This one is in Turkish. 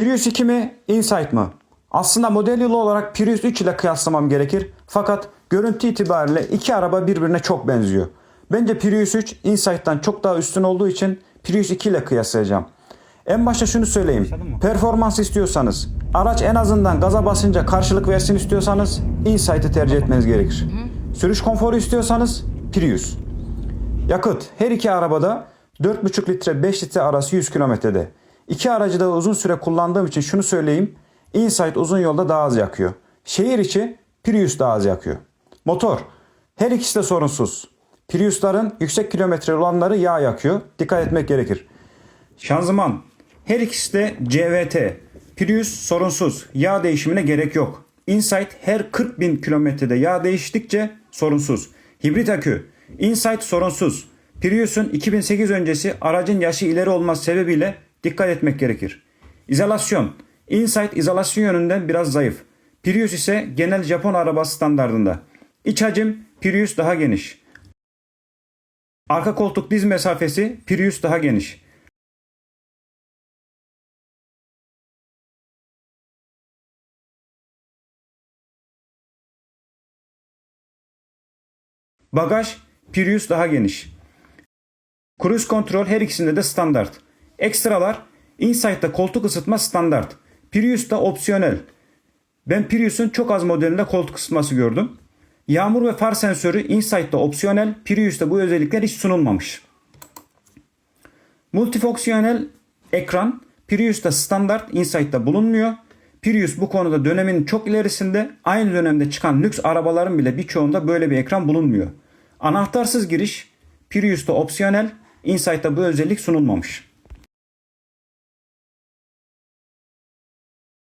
Prius 2 mi, Insight mı? Aslında model yılı olarak Prius 3 ile kıyaslamam gerekir. Fakat görüntü itibariyle iki araba birbirine çok benziyor. Bence Prius 3 Insight'tan çok daha üstün olduğu için Prius 2 ile kıyaslayacağım. En başta şunu söyleyeyim. Performans istiyorsanız, araç en azından gaza basınca karşılık versin istiyorsanız Insight'ı tercih etmeniz gerekir. Sürüş konforu istiyorsanız Prius. Yakıt her iki arabada 4,5 litre 5 litre arası 100 kilometrede. İki aracı da uzun süre kullandığım için şunu söyleyeyim. Insight uzun yolda daha az yakıyor. Şehir içi Prius daha az yakıyor. Motor her ikisi de sorunsuz. Prius'ların yüksek kilometre olanları yağ yakıyor. Dikkat etmek gerekir. Şanzıman her ikisi de CVT. Prius sorunsuz. Yağ değişimine gerek yok. Insight her 40 bin kilometrede yağ değiştikçe sorunsuz. Hibrit akü. Insight sorunsuz. Prius'un 2008 öncesi aracın yaşı ileri olması sebebiyle dikkat etmek gerekir. İzolasyon. Insight izolasyon yönünden biraz zayıf. Prius ise genel Japon arabası standardında. İç hacim Prius daha geniş. Arka koltuk diz mesafesi Prius daha geniş. Bagaj Prius daha geniş. Cruise kontrol her ikisinde de standart. Ekstralar Insight'ta koltuk ısıtma standart. Prius'ta opsiyonel. Ben Prius'un çok az modelinde koltuk ısıtması gördüm. Yağmur ve far sensörü Insight'ta opsiyonel, Prius'ta bu özellikler hiç sunulmamış. Multifonksiyonel ekran Prius'ta standart, Insight'ta bulunmuyor. Prius bu konuda dönemin çok ilerisinde aynı dönemde çıkan lüks arabaların bile birçoğunda böyle bir ekran bulunmuyor. Anahtarsız giriş Prius'ta opsiyonel, Insight'ta bu özellik sunulmamış.